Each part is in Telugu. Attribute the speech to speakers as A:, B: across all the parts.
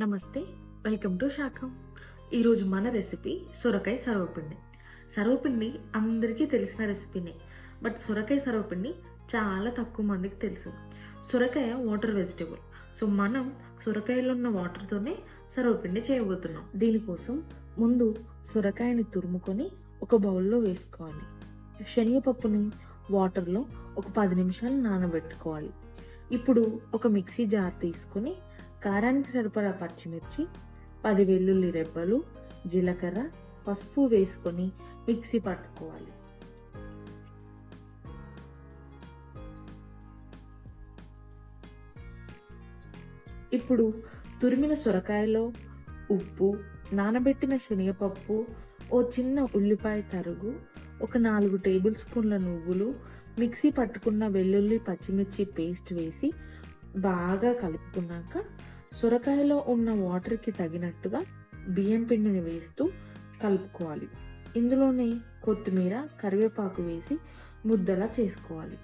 A: నమస్తే వెల్కమ్ టు శాఖం. ఈరోజు మన రెసిపీ సొరకాయ సర్వపిండి. సర్వపిండి అందరికీ తెలిసిన రెసిపీనే బట్ సొరకాయ సర్వపిండి చాలా తక్కువ మందికి తెలుసు. సొరకాయ వాటర్ వెజిటేబుల్. సో మనం సొరకాయలో ఉన్న వాటర్తోనే సర్వపిండి చేయబోతున్నాం. దీనికోసం ముందు సొరకాయని తురుముకొని ఒక బౌల్లో వేసుకోవాలి. శనగపప్పుని వాటర్లో ఒక పది నిమిషాలు నానబెట్టుకోవాలి. ఇప్పుడు ఒక మిక్సీ జార్ తీసుకొని కారానికి సరిపడా పచ్చిమిర్చి పది వెల్లుల్లి రెబ్బలు జీలకర్ర పసుపు వేసుకొని మిక్సీ పట్టుకోవాలి. ఇప్పుడు తురిమిన సొరకాయలో ఉప్పు నానబెట్టిన శనగపప్పు ఓ చిన్న ఉల్లిపాయ తరుగు ఒక నాలుగు టేబుల్ స్పూన్ల నువ్వులు మిక్సీ పట్టుకున్న వెల్లుల్లి పచ్చిమిర్చి పేస్ట్ వేసి బాగా కలుపుకున్నాక సొరకాయలో ఉన్న వాటర్కి తగినట్టుగా బియ్యం పిండిని వేస్తూ కలుపుకోవాలి. ఇందులోనే కొత్తిమీర కరివేపాకు వేసి ముద్దలా చేసుకోవాలి.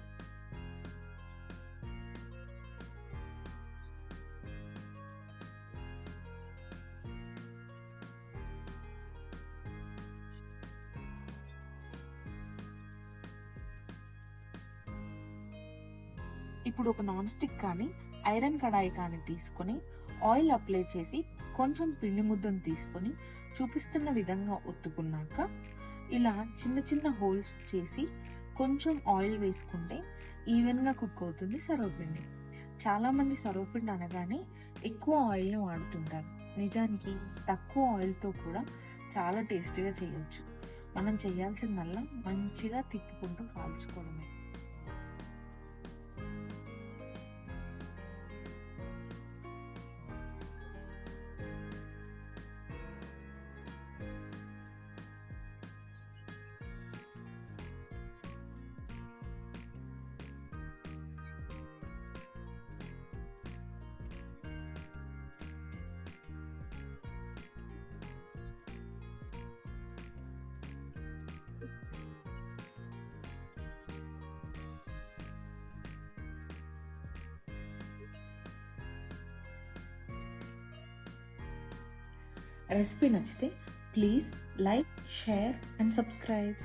A: ఇప్పుడు ఒక నాన్ స్టిక్ కానీ ఐరన్ కడాయి కానీ తీసుకొని ఆయిల్ అప్లై చేసి కొంచెం పిండి ముద్దను తీసుకొని చూపిస్తున్న విధంగా ఒత్తుకున్నాక ఇలా చిన్న చిన్న హోల్స్ చేసి కొంచెం ఆయిల్ వేసుకుంటే ఈవెన్గా కుక్ అవుతుంది సర్వపిండి. చాలామంది సర్వపిండి అనగానే ఎక్కువ ఆయిల్ని వాడుతుంటారు. నిజానికి తక్కువ ఆయిల్తో కూడా చాలా టేస్టీగా చేయొచ్చు. మనం చేయాల్సిందల్లా మంచిగా తిప్పుకుంటూ కాల్చుకోవడమే. రెసిపీ నచ్చితే please like share and subscribe.